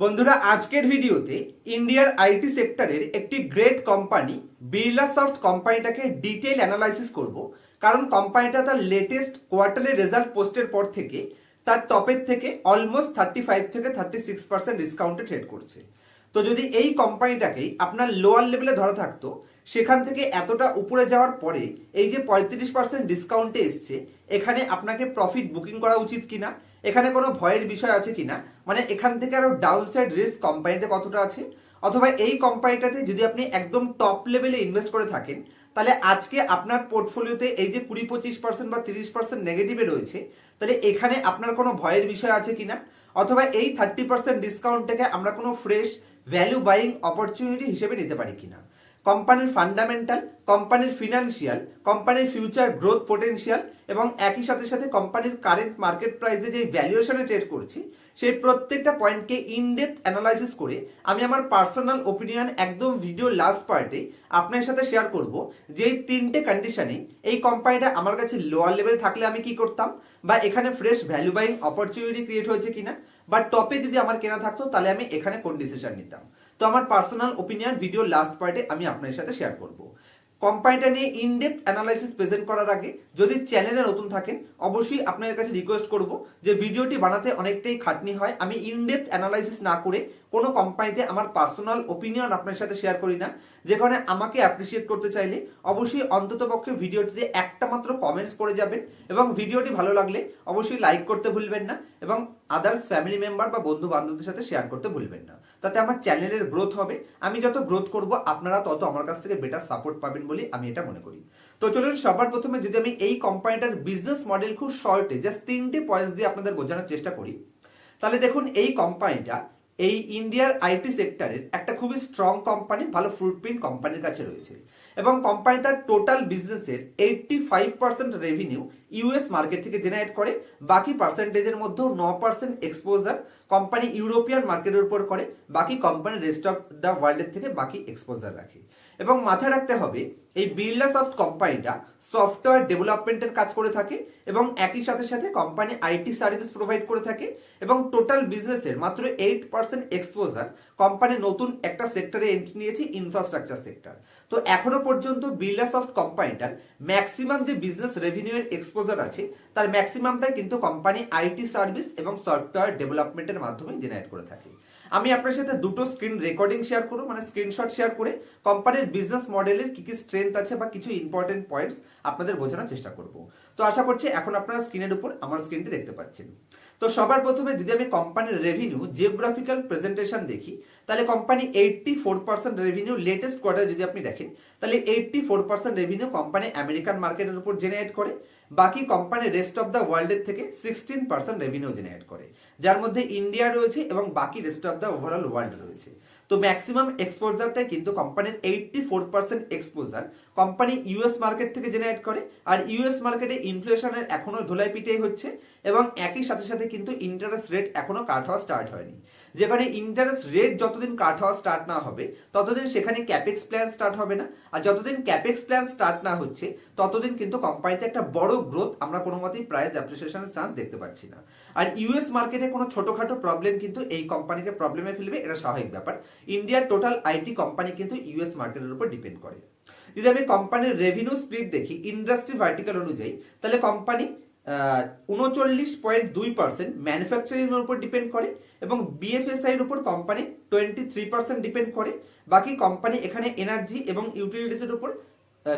বন্ধুরা, আজকের ভিডিওতে ইন্ডিয়ার আইটি সেক্টরের একটি গ্রেট কোম্পানি বিড়লা সফট কোম্পানিটাকে ডিটেল অ্যানালাইসিস করব। কারণ কোম্পানিটা তার লেটেস্ট কোয়ার্টারলি রেজাল্ট পোস্টের পর থেকে তার টপের থেকে অলমোস্ট থার্টি ফাইভ থেকে থার্টি সিক্স পার্সেন্ট ডিসকাউন্টে ট্রেড করছে। তো যদি এই কোম্পানিটাকেই আপনার লোয়ার লেভেলে ধরা থাকতো, সেখান থেকে এতটা উপরে যাওয়ার পরে এই যে পঁয়ত্রিশ পার্সেন্ট ডিসকাউন্টে এসছে এখানে আপনাকে প্রফিট বুকিং করা উচিত কিনা, এখানে কোনো ভয়ের বিষয় আছে কিনা মানে এখান থেকে আরও ডাউন সাইড রিস্ক কোম্পানিতে কতটা আছে, অথবা এই কোম্পানিটাতে যদি আপনি একদম টপ লেভেলে ইনভেস্ট করে থাকেন, তাহলে আজকে আপনার পোর্টফোলিওতে এই যে কুড়ি পঁচিশ পার্সেন্ট বা তিরিশ পার্সেন্ট নেগেটিভে রয়েছে, তাহলে এখানে আপনার কোনো ভয়ের বিষয় আছে কিনা, অথবা এই থার্টি পার্সেন্ট ডিসকাউন্ট থেকে আমরা কোনো ফ্রেশ ভ্যালু বাইং অপরচুনিটি হিসেবে নিতে পারি কিনা। কোম্পানির ফান্ডামেন্টাল, কোম্পানির ফিনান্সিয়াল, কোম্পানির ফিউচার গ্রোথ পোটেনশিয়াল এবং একই সাথে সাথে কোম্পানির কারেন্ট মার্কেট প্রাইসে যে ভ্যালুয়েশনে ট্রেড করছি, সেই প্রত্যেকটা পয়েন্টকে ইনডেপথ অ্যানালাইসিস করে আমি আমার পার্সোনাল ওপিনিয়ন একদম ভিডিও লাস্ট পার্টে আপনার সাথে শেয়ার করব যে এই তিনটে কন্ডিশনে এই কোম্পানিটা আমার কাছে লোয়ার লেভেল থাকলে আমি কি করতাম বা এখানে fresh value buying opportunity create হয়েছে কিনা বা টপে যদি আমার কেনা থাকতো তাহলে আমি এখানে কোন ডিসিশন নিতাম। তো আমার পার্সোনাল ওপিনিয়ন ভিডিও লাস্ট পার্টে আমি আপনার সাথে শেয়ার করব। কোম্পানিটা নিয়ে ইনডেপথ অ্যানালাইসিস প্রেজেন্ট করার আগে যদি চ্যানেলে নতুন থাকেন, অবশ্যই আপনার কাছে রিকোয়েস্ট করব যে ভিডিওটি বানাতে অনেকটাই খাটনি হয়। আমি ইনডেপথ অ্যানালাইসিস না করে কোনো কোম্পানিতে আমার পার্সোনাল ওপিনিয়ন আপনার সাথে শেয়ার করি না। যে কারণে আমাকে অ্যাপ্রিসিয়েট করতে চাইলে অবশ্যই অন্ততপক্ষে ভিডিওটিতে একটা মাত্র কমেন্টস করে যাবেন এবং ভিডিওটি ভালো লাগলে অবশ্যই লাইক করতে ভুলবেন না এবং আদার্স ফ্যামিলি মেম্বার বা বন্ধু বান্ধবদের সাথে শেয়ার করতে ভুলবেন না। তাতে আমার চ্যানেলের গ্রোথ হবে। আমি যত গ্রোথ করব, আপনারা তত আমার কাছ থেকে বেটার সাপোর্ট পাবেন বলে আমি এটা মনে করি। তো চলুন, সবার প্রথমে যদি আমি এই কোম্পানিটার বিজনেস মডেল খুব শর্টে জাস্ট তিনটে পয়েন্টস দিয়ে আপনাদের বোঝানোর চেষ্টা করি। তাহলে দেখুন, এই কোম্পানিটা এই ইন্ডিয়ার আইটি সেক্টরের একটা খুবই স্ট্রং কোম্পানি ভালো ফুটপ্রিন্ট কোম্পানির কাছে রয়েছে। এবং কোম্পানি তার টোটাল বিজনেসের eighty five percent revenue US market থেকে জেনারেট করে, বাকি পার্সেন্টেজের মধ্যেও ন পার্সেন্ট এক্সপোজার কোম্পানি ইউরোপিয়ান মার্কেটের উপর করে, বাকি কোম্পানি রেস্ট অফ দ্য ওয়ার্ল্ডের থেকে বাকি এক্সপোজার রাখে। এবং মাথায় রাখতে হবে, এই বিড়লা সফট কোম্পানিটা সফটওয়্যার ডেভেলপমেন্টের কাজ করে থাকে এবং একই সাথে সাথে কোম্পানি আইটি সার্ভিস প্রোভাইড করে থাকে এবং টোটাল বিজনেসের মাত্র এইট পার্সেন্ট এক্সপোজার কোম্পানি নতুন একটা সেক্টরে এন্ট্রি নিয়েছে ইনফ্রাস্ট্রাকচার সেক্টর তো এখনও পর্যন্ত বিড়লা সফট কোম্পানিটার ম্যাক্সিমাম যে বিজনেস রেভিনিউ এর এক্সপোজার আছে, তার ম্যাক্সিমামটাই কিন্তু কোম্পানি আইটি সার্ভিস এবং সফটওয়্যার ডেভেলপমেন্টের মাধ্যমে জেনারেট করে থাকে। আমি আপনার সাথে দুটো স্ক্রিন রেকর্ডিং শেয়ার করব মানে স্ক্রিনশট শেয়ার করে কোম্পানির বিজনেস মডেলের কি কি স্ট্রেংথ আছে বা কিছু ইম্পর্টেন্ট পয়েন্টস আপনাদের বোঝানোর চেষ্টা করব। তো আশা করছি এখন আপনারা স্ক্রিনের উপর আমার স্ক্রিনটি দেখতে পাচ্ছেন। তো সবার প্রথমে যদি আমি কোম্পানির রেভিনিউ জিওগ্রাফিক্যাল প্রেজেন্টেশন দেখি, তাহলে company eighty four percent revenue latest quarter যদি আপনি দেখেন, তাহলে eighty four percent revenue company American মার্কেটের উপর জেনারেট করে, বাকি কোম্পানি রেস্ট অফ দ্য ওয়ার্ল্ডের থেকে সিক্সটিন পার্সেন্ট রেভিনিউ জেনারেট করে। যার মধ্যে ইন্ডিয়া রয়েছে এবং বাকি rest of the overall world রয়েছে। তো ম্যাক্সিমাম এক্সপোজারটাই কিন্তু কোম্পানির eighty four percent exposure company US market থেকে জেনারেট করে, আর ইউএস মার্কেটে ইনফ্লেশনের এখনও ধোলাই পিটাই হচ্ছে, এবং একই সাথে সাথে কিন্তু ইন্টারেস্ট রেট এখনও কাট হওয়া স্টার্ট হয়নি। যেখানে ইন্টারেস্ট রেট যতদিন কাট হওয়া স্টার্ট না হবে, ততদিন সেখানে ক্যাপেক্স প্ল্যান স্টার্ট হবে না। আর যতদিন ক্যাপেক্স প্ল্যান স্টার্ট না হচ্ছে, ততদিন কিন্তু কোম্পানিতে একটা বড় গ্রোথ আমরা কোনো মতেই প্রাইস অ্যাপ্রিসিয়েশনের চান্স দেখতে পাচ্ছি না। আর ইউএস মার্কেটে কোনো ছোটখাটো প্রবলেম কিন্তু এই কোম্পানিকে প্রবলেমে ফেলবে, এটা স্বাভাবিক ব্যাপার। ইন্ডিয়ার টোটাল আইটি কোম্পানি কিন্তু ইউএস মার্কেটের উপর ডিপেন্ড করে। যদি আমি কোম্পানির রেভিনিউ স্প্লিট দেখি ইন্ডাস্ট্রি ভার্টিক্যাল অনুযায়ী, তাহলে কোম্পানি উনচল্লিশ পয়েন্ট দুই পার্সেন্ট ম্যানুফ্যাকচারিং এর উপর ডিপেন্ড করে। এবং বিএফএসআই এর উপর company twenty three percent depend করে। বাকি কোম্পানি এখানে এনার্জি এবং ইউটিলিটিস এর উপর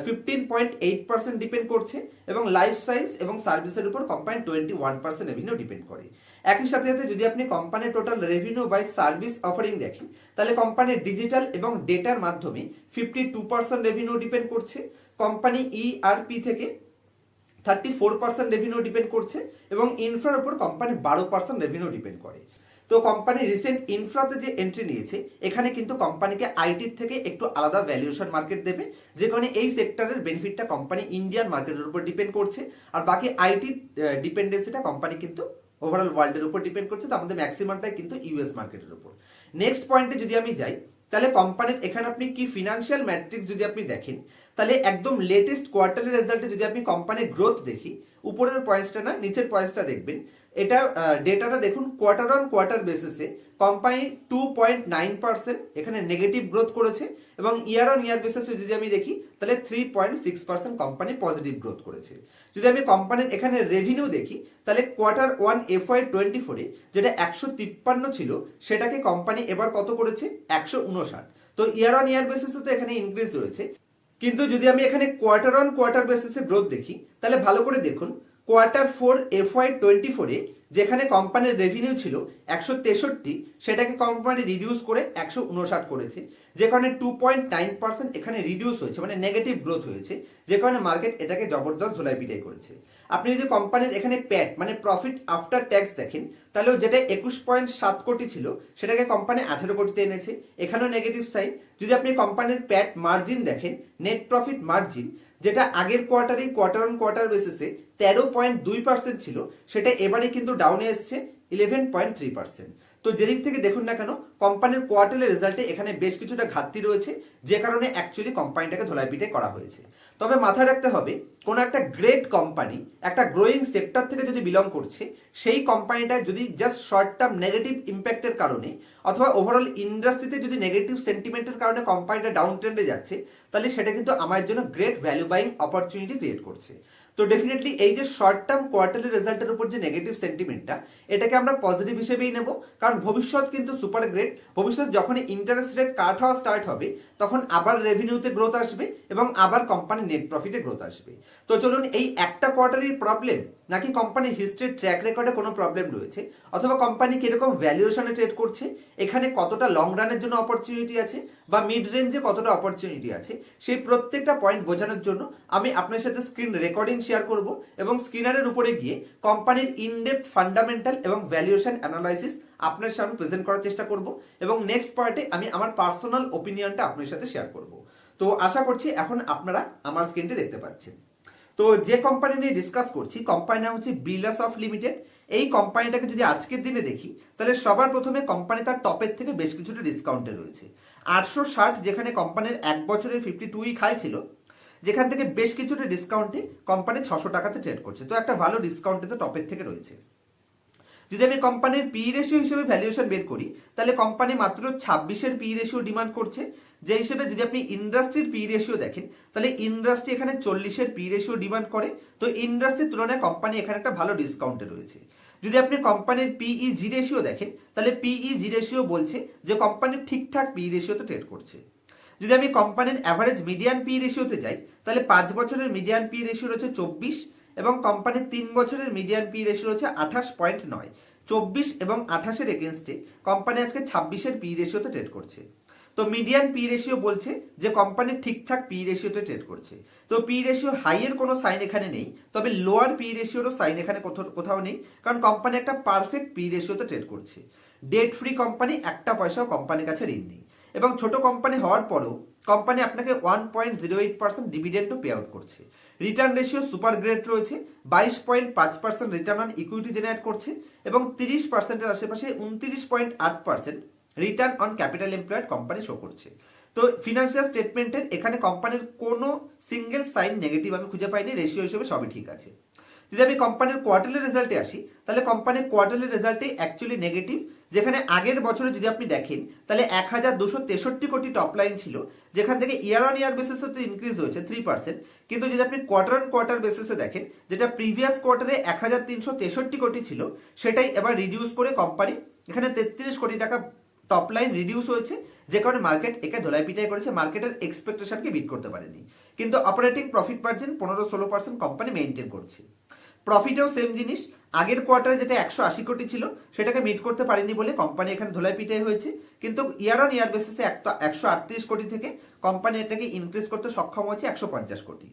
fifteen point eight percent depend করছে এবং লাইফ সাইজ এবং সার্ভিসের উপর company twenty one percent revenue depend করে। একই সাথে সাথে যদি আপনি কোম্পানির total revenue by service offering দেখেন, তাহলে কোম্পানির ডিজিটাল এবং ডেটার মাধ্যমে fifty two percent revenue depend করছে কোম্পানি ইআরপি থেকে thirty four percent revenue depend করছে এবং ইনফ্রার উপর কোম্পানি বারো পার্সেন্ট রেভিনিউ ডিপেন্ড করে। তো কোম্পানি রিসেন্ট ইনফ্রাতে যে এন্ট্রি নিয়েছে, এখানে কিন্তু কোম্পানিকে আইটির থেকে একটু আলাদা ভ্যালুয়েশন মার্কেট দেবে, যে কারণে এই সেক্টরের বেনিফিটটা কোম্পানি ইন্ডিয়ান মার্কেটের উপর ডিপেন্ড করছে, আর বাকি আইটি ডিপেন্ডেন্সিটা কোম্পানি কিন্তু ওভারঅল ওয়ার্ল্ডের উপর ডিপেন্ড করছে, তার মধ্যে ম্যাক্সিমামটাই কিন্তু ইউএস মার্কেটের উপর। নেক্সট পয়েন্টে যদি আমি যাই, তাহলে কোম্পানির এখানে আপনি কি ফিনান্সিয়াল ম্যাট্রিক্স যদি আপনি দেখেন, তাহলে একদম লেটেস্ট কোয়ার্টারের রেজাল্টে যদি আপনি কোম্পানির গ্রোথ দেখি উপরের পয়েন্টসটা না, নিচের পয়েন্টসটা দেখবেন। এটা ডেটাটা দেখুন কোয়ার্টার অন কোয়ার্টার বেসিসে company two point nine percent এখানে নেগেটিভ গ্রোথ করেছে এবং ইয়ার অন ইয়ার বেসিসে যদি আমি দেখি, তাহলে three point six percent company positive growth করেছে। যদি আমি কোম্পানির এখানে রেভিনিউ দেখি, তাহলে quarter one F Y twenty ফোরে যেটা একশো তিপ্পান্ন ছিল, সেটাকে কোম্পানি এবার কত করেছে? একশো উনষাট। তো ইয়ার অন ইয়ার বেসিসে তো এখানে ইনক্রিজ রয়েছে। কিন্তু যদি আমি এখানে কোয়ার্টার অন কোয়ার্টার বেসিসে গ্রোথ দেখি, তাহলে ভালো করে দেখুন quarter four F Y twenty ফোরে যেখানে কোম্পানির রেভিনিউ ছিল একশো তেষট্টি, সেটাকে কোম্পানি রিডিউস করে একশো উনষাট করেছে যে কারণে টু পয়েন্ট নাইন পার্সেন্ট এখানে রিডিউস হয়েছে মানে নেগেটিভ গ্রোথ হয়েছে যে কারণে মার্কেট এটাকে জবরদস্ত ঝোলাই পিটাই করেছে। আপনি যদি কোম্পানির এখানে প্যাট মানে প্রফিট আফটার ট্যাক্স দেখেন, তাহলে যেটা একুশ পয়েন্ট সাত কোটি ছিল, সেটাকে কোম্পানি আঠেরো কোটিতে এনেছে। এখানেও নেগেটিভ সাইড যদি আপনি কোম্পানির প্যাট মার্জিন দেখেন নেট প্রফিট মার্জিন যেটা আগের কোয়ার্টারে কোয়ার্টার অন কোয়ার্টার বেসিসে তেরো পয়েন্ট দুই পার্সেন্ট ছিল, সেটা এবারে কিন্তু ডাউনে এসছে ইলেভেন পয়েন্ট থ্রি পার্সেন্ট তো যেদিক থেকে দেখুন না কেন কোম্পানির কোয়ার্টারের রেজাল্টে এখানে বেশ কিছুটা ঘাটতি রয়েছে, যে কারণে অ্যাকচুয়ালি কোম্পানিটাকে ধোলাই পিটে করা হয়েছে। তবে মাথায় রাখতে হবে, কোন একটা গ্রেট কোম্পানি একটা গ্রোয়িং সেক্টর থেকে যদি বিলং করছে, সেই কোম্পানিটা যদি জাস্ট শর্ট টার্ম নেগেটিভ ইম্প্যাক্টের কারণে অথবা ওভারঅল ইন্ডাস্ট্রিতে যদি নেগেটিভ সেন্টিমেন্টের কারণে কোম্পানিটা ডাউন ট্রেন্ডে যাচ্ছে, তাহলে সেটা কিন্তু আমার জন্য great value buying opportunity create করছে। তো ডেফিনেটলি এই যে শর্ট টার্ম কোয়ার্টারলি রেজাল্টের উপর যে নেগেটিভ সেন্টিমেন্টটা এটাকে আমরা পজিটিভ হিসেবেই নেব। কারণ ভবিষ্যৎ কিন্তু সুপার গ্রেট ভবিষ্যৎ যখন ইন্টারেস্ট রেট কাট হওয়া স্টার্ট হবে, তখন আবার রেভিনিউতে গ্রোথ আসবে এবং আবার কোম্পানির নেট প্রফিটে গ্রোথ আসবে। তো চলুন এই একটা কোয়ার্টারের প্রবলেম নাকি কোম্পানির হিস্ট্রির ট্র্যাক রেকর্ডে কোনো প্রবলেম রয়েছে? অথবা কোম্পানি কীরকম ভ্যালুয়েশনে ট্রেড করছে? এখানে কতটা লং রানের জন্য অপরচুনিটি আছে? বা মিড রেঞ্জে কতটা অপরচুনিটি আছে? সেই প্রত্যেকটা পয়েন্ট বোঝানোর জন্য আমি আপনার সাথে স্ক্রিন রেকর্ডিং শেয়ার করব এবং স্ক্রিনারের উপরে গিয়ে কোম্পানির ইনডেপথ ফান্ডামেন্টাল এবং ভ্যালুয়েশন অ্যানালাইসিস আপনার সামনে প্রেজেন্ট করার চেষ্টা করব এবং নেক্সট পার্টে আমি আমার পার্সোনাল ওপিনিয়নটা আপনার সাথে শেয়ার করব। তো আশা করছি এখন আপনারা আমার স্ক্রিনটি দেখতে পাচ্ছেন। তো যে কোম্পানি নিয়ে ডিসকাস করছি কোম্পানির নাম হচ্ছে বিলাস অফ লিমিটেড এই কোম্পানিটাকে যদি আজকের দিনে দেখি, তাহলে সবার প্রথমে কোম্পানি তার টপের থেকে বেশ কিছুটা ডিসকাউন্টে রয়েছে। আটশো ষাট যেখানে কোম্পানির এক বছরের ফিফটি টু হাই ছিল যেখান থেকে বেশ কিছুটা ডিসকাউন্টে কোম্পানি ছশো টাকাতে ট্রেড করছে। তো একটা ভালো ডিসকাউন্টে তো টপের থেকে রয়েছে। যদি আমি কোম্পানির পি রেশিও হিসেবে ভ্যালুয়েশন বের করি, তাহলে কোম্পানি মাত্র ছাব্বিশের পি রেশিও ডিমান্ড করছে। যে হিসেবে যদি আপনি ইন্ডাস্ট্রির পি রেশিও দেখেন, তাহলে ইন্ডাস্ট্রি এখানে চল্লিশের পি রেশিও ডিমান্ড করে। তো ইন্ডাস্ট্রির তুলনায় কোম্পানি এখানে একটা ভালো ডিসকাউন্টে রয়েছে। যদি আপনি কোম্পানির পিই জি রেশিও দেখেন, তাহলে পিই জি রেশিও বলছে যে কোম্পানি ঠিকঠাক পি রেশিওতে ট্রেড করছে। যদি আমি কোম্পানির অ্যাভারেজ মিডিয়ান পি রেশিওতে যাই, তাহলে পাঁচ বছরের মিডিয়ান পি রেশিও রয়েছে চব্বিশ এবং কোম্পানির তিন বছরের মিডিয়ান পি রেশিও রয়েছে আঠাশ পয়েন্ট নয়। চব্বিশ এবং আঠাশের এগেনস্টে কোম্পানি আজকে ছাব্বিশের পি রেশিওতে ট্রেড করছে। তো মিডিয়ান পি রেশিও বলছে যে কোম্পানি ঠিকঠাক পি রেশিওতে ট্রেড করছে। তো পি রেশিও হাইয়ের কোনো সাইন এখানে নেই, তবে লোয়ার পি রেশিওরও সাইন এখানে কোথাও নেই, কারণ কোম্পানি একটা পারফেক্ট পি রেশিওতে ট্রেড করছে। ডেট ফ্রি কোম্পানি একটা পয়সাও কোম্পানির কাছে ঋণ নেই। এবং ছোট কোম্পানি হওয়ার পরেও কোম্পানি আপনাকে one point zero eight percent ডিভিডেন্ডও pay out করছে। রিটার্ন রেশিও সুপার গ্রেড রয়েছে, বাইশ পয়েন্ট পাঁচ percent return on equity generate করছে এবং তিরিশ পার্সেন্টের আশেপাশে উনত্রিশ পয়েন্ট আট percent return on capital employed company show করছে। তো ফিনান্সিয়াল স্টেটমেন্টের এখানে কোম্পানির কোনো সিঙ্গেল সাইন নেগেটিভ আমি খুঁজে পাইনি রেশিও হিসেবে সবই ঠিক আছে। যদি আমি কোম্পানির কোয়ার্টারলি রেজাল্টে আসি, তাহলে কোম্পানির কোয়ার্টারলি রেজাল্টে অ্যাকচুয়ালি নেগেটিভ যেখানে আগের বছরে যদি আপনি দেখেন, তাহলে এক হাজার দুশো তেষট্টি কোটি টপ লাইন ছিল, যেখান থেকে ইয়ার অন ইয়ার বেসিসে তো ইনক্রিজ হয়েছে থ্রি পার্সেন্ট কিন্তু যদি আপনি কোয়ার্টার অন কোয়ার্টার বেসিসে দেখেন, যেটা প্রিভিয়াস কোয়ার্টারে এক হাজার তিনশো তেষট্টি কোটি ছিল, সেটাই এবার রিডিউস করে কোম্পানি এখানে তেত্রিশ কোটি টাকা টপ লাইন রিডিউস হয়েছে, যে কারণে মার্কেট একে ধোলাই পিটাই করেছে মার্কেটের এক্সপেকটেশনকে বিট করতে পারেনি। কিন্তু অপারেটিং প্রফিট মার্জিন পনেরো ষোলো পার্সেন্ট কোম্পানি মেনটেন করছে। প্রফিটেও সেম জিনিস আগের কোয়ার্টারে যেটা একশো আশি কোটি ছিল, সেটাকে মিট করতে পারেনি বলে কোম্পানি এখানে ধোলাই পিটাই হয়েছে। কিন্তু ইয়ার অন ইয়ার বেসিসে একশো আটত্রিশ কোটি থেকে কোম্পানি এটাকে ইনক্রিজ করতে সক্ষম হয়েছে একশো পঞ্চাশ কোটি।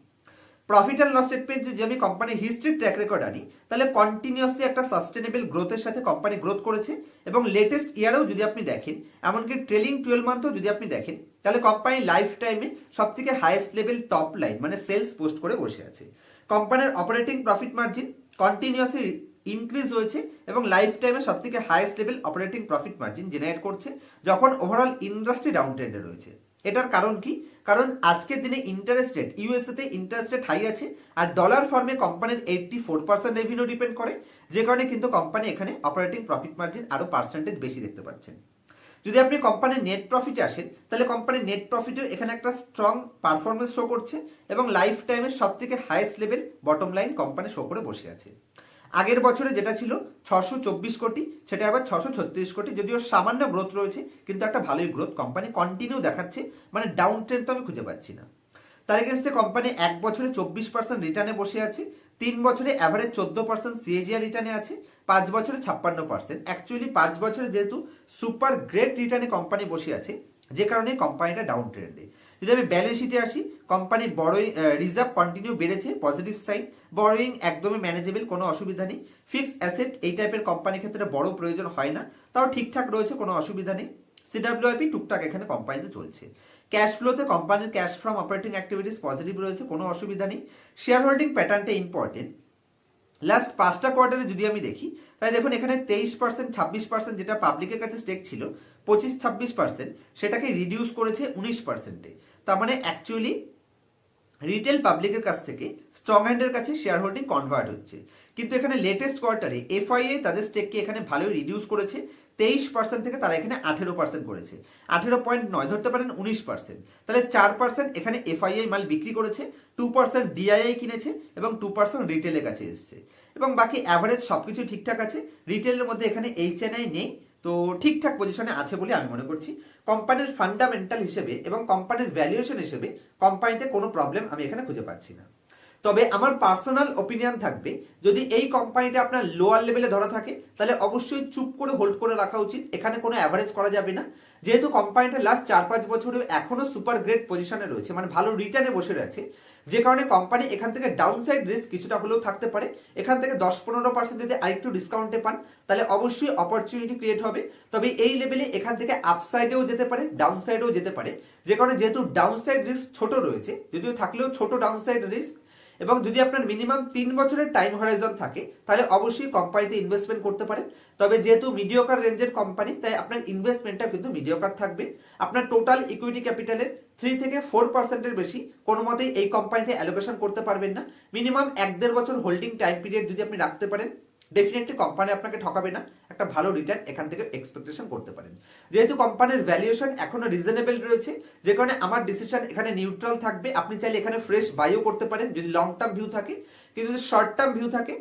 প্রফিট অ্যান্ড লস স্টেটমেন্ট যদি আমি কোম্পানির হিস্ট্রির ট্র্যাক রেকর্ড আনি, তাহলে কন্টিনিউয়াসলি একটা সাস্টেনেবল গ্রোথের সাথে কোম্পানি গ্রোথ করেছে এবং লেটেস্ট ইয়ারেও যদি আপনি দেখেন, এমনকি ট্রেলিং টুয়েলভ মান্থও যদি আপনি দেখেন, তাহলে কোম্পানি লাইফ টাইমে সব থেকে হাইয়েস্ট লেভেল টপ লাইন মানে সেলস পোস্ট করে বসে আছে। কোম্পানির operating profit margin continuously increase হয়েছে এবং লাইফ টাইমে সব থেকে highest level operating profit margin generate করছে যখন ওভারঅল ইন্ডাস্ট্রি ডাউন ট্রেন্ডে রয়েছে। এটার কারণ কি? কারণ আজকের দিনে ইন্টারেস্ট রেট ইউএসএ তে ইন্টারেস্ট রেট হাই আছে আর ডলার ফর্মে কোম্পানির eighty four percent revenue depend করে, যে কারণে কিন্তু কোম্পানি এখানে অপারেটিং প্রফিট মার্জিন আরও পার্সেন্টেজ বেশি দেখতে পাচ্ছেন। যদি আপনি কোম্পানির নেট প্রফিটে আসেন, তাহলে কোম্পানির নেট প্রফিটও এখানে একটা স্ট্রং পারফরমেন্স শো করছে এবং লাইফ টাইমের সব থেকে highest level bottom line company show করে বসে আছে। আগের বছরে যেটা ছিল ছশো চব্বিশ কোটি, সেটা আবার ছশো ছত্রিশ কোটি, যদিও সামান্য গ্রোথ রয়েছে, কিন্তু একটা ভালোই গ্রোথ কোম্পানি কন্টিনিউ দেখাচ্ছে মানে ডাউন ট্রেন্ড তো আমি খুঁজে পাচ্ছি না। তার এগেনস্টে কোম্পানি এক বছরে চব্বিশ পার্সেন্ট রিটার্নে বসে আছে, তিন বছরে অ্যাভারেজ চোদ্দ পার্সেন্ট সিএজিআর রিটার্নে আছে, পাঁচ বছরে ছাপ্পান্ন পার্সেন্ট অ্যাকচুয়ালি পাঁচ বছরে যেহেতু সুপার গ্রেট রিটার্নে কোম্পানি বসে আছে, যে কারণে কোম্পানিটা ডাউন ট্রেন্ডে যদি আমি ব্যালেন্স শিটে আসি কোম্পানির বড়ই রিজার্ভ কন্টিনিউ বেড়েছে পজিটিভ সাইড বড়োয়িং একদমই ম্যানেজেবল কোনো অসুবিধা নেই। ফিক্সড অ্যাসেট এই টাইপের কোম্পানির ক্ষেত্রে বড় প্রয়োজন হয় না। তাও ঠিকঠাক রয়েছে, কোনো অসুবিধা নেই। সিডাব্লিউআইপি টুকটাক এখানে কোম্পানিতে চলছে। ক্যাশ ফ্লোতে কোম্পানির cash from operating activities positive রয়েছে, কোনো অসুবিধা নেই। শেয়ার হোল্ডিং প্যাটার্নটা ইম্পর্টেন্ট লাস্ট পাঁচটা কোয়ার্টারে যদি আমি দেখি তাই দেখুন এখানে তেইশ পার্সেন্ট ছাব্বিশ পার্সেন্ট যেটা পাবলিকের কাছে স্টেক ছিল, পঁচিশ, ছাব্বিশ পার্সেন্ট সেটাকে রিডিউস করেছে উনিশ পার্সেন্টে তার মানে অ্যাকচুয়ালি রিটেল পাবলিকের কাছ থেকে স্ট্রং হ্যান্ডের কাছে শেয়ার হোল্ডিং কনভার্ট হচ্ছে। কিন্তু এখানে লেটেস্ট কোয়ার্টারে এফআইএ তাদের স্টেককে এখানে ভালোই রিডিউস করেছে। তেইশ পার্সেন্ট থেকে তারা এখানে আঠেরো পার্সেন্ট করেছে। আঠেরো পয়েন্ট নয় ধরতে পারেন উনিশ পার্সেন্ট তাহলে চার পার্সেন্ট এখানে এফআইআই মাল বিক্রি করেছে টু পার্সেন্ট ডিআইআই কিনেছে এবং টু পার্সেন্ট রিটেলের কাছে এসছে। এবং বাকি অ্যাভারেজ সব সবকিছু ঠিকঠাক আছে। রিটেলের মধ্যে এখানে এইচএনআই নেই। তো ঠিকঠাক পজিশনে আছে বলে আমি মনে করছি। কোম্পানির ফান্ডামেন্টাল হিসেবে এবং কোম্পানির ভ্যালুয়েশন হিসেবে কোম্পানিতে কোনো প্রবলেম আমি এখানে খুঁজে পাচ্ছি না। তবে আমার পার্সোনাল ওপিনিয়ন থাকবে, যদি এই কোম্পানিটা আপনার লোয়ার লেভেলে ধরা থাকে, তাহলে অবশ্যই চুপ করে হোল্ড করে রাখা উচিত। এখানে কোনো অ্যাভারেজ করা যাবে না। যেহেতু কোম্পানিটা লাস্ট চার পাঁচ বছরে এখনও সুপার গ্রেট পজিশনে রয়েছে মানে ভালো রিটার্নে বসে রয়েছে যে কারণে কোম্পানি এখান থেকে ডাউন সাইড রিস্ক কিছুটা হলেও থাকতে পারে। এখান থেকে দশ পনেরো পার্সেন্ট যদি আরেকটু ডিসকাউন্টে পান, তাহলে অবশ্যই অপরচুনিটি ক্রিয়েট হবে। তবে এই লেভেলে এখান থেকে আপসাইডেও যেতে পারে ডাউন সাইডেও যেতে পারে। যে কারণে যেহেতু ডাউন সাইড রিস্ক ছোট রয়েছে, যদিও থাকলেও ছোট ডাউন সাইড রিস্ক এবং যদি আপনার মিনিমাম তিন বছরের টাইম হরাইজন থাকে, তাহলে অবশ্যই কোম্পানিতে ইনভেস্টমেন্ট করতে পারেন। তবে যেহেতু মিডিওকার রেঞ্জের কোম্পানি তাই আপনার ইনভেস্টমেন্টটা কিন্তু মিডিওকার থাকবে। আপনার টোটাল ইকুইটি ক্যাপিটালের থ্রি থেকে ফোর পার্সেন্টের বেশি কোনো মতেই এই কোম্পানিতে অ্যালোকেশন করতে পারবেন না। মিনিমাম এক দেড় বছর হোল্ডিং টাইম পিরিয়ড যদি আপনি রাখতে পারেন ডেফিনেটলি কোম্পানি আপনাকে ঠকাবে না। একটা ভালো রিটার্ন এখান থেকে এক্সপেকটেশন করতে পারেন। যেহেতু কোম্পানির ভ্যালুয়েশন এখনও রিজনেবল রয়েছে, যে কারণে আমার ডিসিশন এখানে নিউট্রাল থাকবে। আপনি চাইলে এখানে ফ্রেশ বাইও করতে পারেন, যদি লং টার্ম ভিউ থাকে। কিন্তু যদি শর্ট টার্ম ভিউ থাকে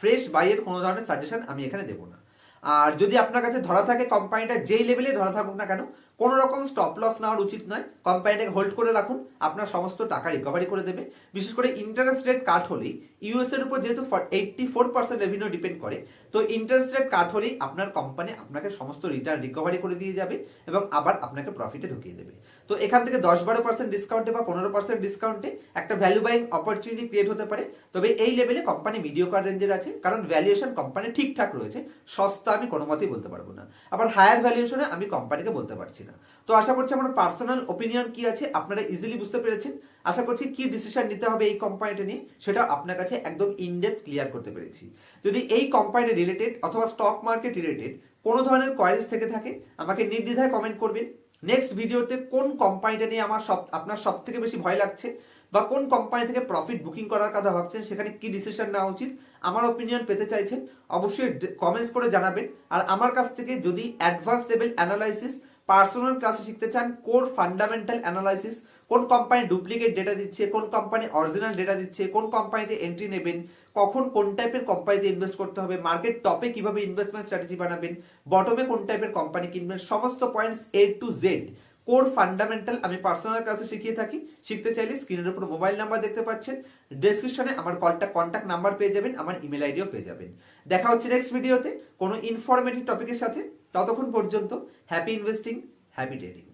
ফ্রেশ বাইয়ের কোনো ধরনের সাজেশন আমি এখানে দেবো না। আর যদি আপনার কাছে ধরা থাকে কোম্পানিটা যেই লেভেলে ধরা থাকুক না কেন কোনো রকম স্টপ লস নেওয়ার উচিত নয়। কোম্পানিটাকে হোল্ড করে রাখুন। আপনার সমস্ত টাকা রিকভারি করে দেবে। বিশেষ করে ইন্টারেস্ট রেট কাট হলেই ইউএস এর উপর যেহেতু eighty four percent revenue depend করে, তো ইন্টারেস্ট রেট কাট হলেই আপনার কোম্পানি আপনাকে সমস্ত রিটার্ন রিকভারি করে দিয়ে যাবে এবং আবার আপনাকে প্রফিটে ঢুকিয়ে দেবে। তো এখান থেকে দশ বারো পার্সেন্ট ডিসকাউন্টে বা পনেরো পার্সেন্ট ডিসকাউন্টে একটা ভ্যালু বাইং অপরচুনিটি ক্রিয়েট হতে পারে। তবে এই লেভেলে কোম্পানি মিডিও কার রেঞ্জের আছে, কারণ ভ্যালুয়েশন কোম্পানি ঠিকঠাক রয়েছে, সস্তা আমি কোনো মতেই বলতে পারব না। আবার হায়ার ভ্যালুয়েশনে আমি কোম্পানিকে বলতে পারছি না। তো আশা করছি আমার পার্সোনাল ওপিনিয়ন কি আছে আপনারা ইজিলি বুঝতে পেরেছেন। আশা করছি কি ডিসিশন নিতে হবে এই কোম্পানিটা নিয়ে, সেটা আপনার কাছে একদম ইনডেপথ ক্লিয়ার করতে পেরেছি। যদি এই কোম্পানি রিলেটেড অথবা স্টক মার্কেট রিলেটেড কোনো ধরনের কোয়ারিজ থেকে থাকে, আমাকে নির্দ্বিধায় কমেন্ট করবেন। নেক্সট ভিডিওতে কোন কোম্পানিটা নিয়ে আমার সব, আপনার সব থেকে বেশি ভয় লাগছে? বা কোন কোম্পানি থেকে প্রফিট বুকিং করার কথা ভাবছেন? সেখানে কি ডিসিশন নেওয়া উচিত? আমার ওপিনিয়ন পেতে চাইছেন, অবশ্যই কমেন্টস করে জানাবেন। আর আমার কাছ থেকে যদি অ্যাডভান্স লেভেল অ্যানালাইসিস পার্সোনাল ক্লাসে শিখতে চান কোর ফান্ডামেন্টাল অ্যানালাইসিস কোন কোম্পানি ডুপ্লিকেট ডেটা দিচ্ছে, কোন কোম্পানি অরিজিনাল ডেটা দিচ্ছে, কোন কোম্পানিতে এন্ট্রি নেবেন, কখন কোন টাইপের কোম্পানিতে ইনভেস্ট করতে হবে মার্কেট টপে কীভাবে ইনভেস্টমেন্ট স্ট্র্যাটেজি বানাবেন বটমে কোন টাইপের কোম্পানি কিনবেন, সমস্ত points A to Z core fundamental আমি পার্সোনাল ক্লাসে শিখিয়ে থাকি। শিখতে চাইলে স্ক্রিনের উপর মোবাইল নাম্বার দেখতে পাচ্ছেন। ডেসক্রিপশনে আমার কলটা কন্ট্যাক্ট নাম্বার পেয়ে যাবেন, আমার ইমেল আইডিও পেয়ে যাবেন। দেখা হচ্ছে নেক্সট ভিডিওতে কোনো ইনফরমেটিভ টপিকের সাথে। ততক্ষণ পর্যন্ত হ্যাপি ইনভেস্টিং হ্যাপি ট্রেডিং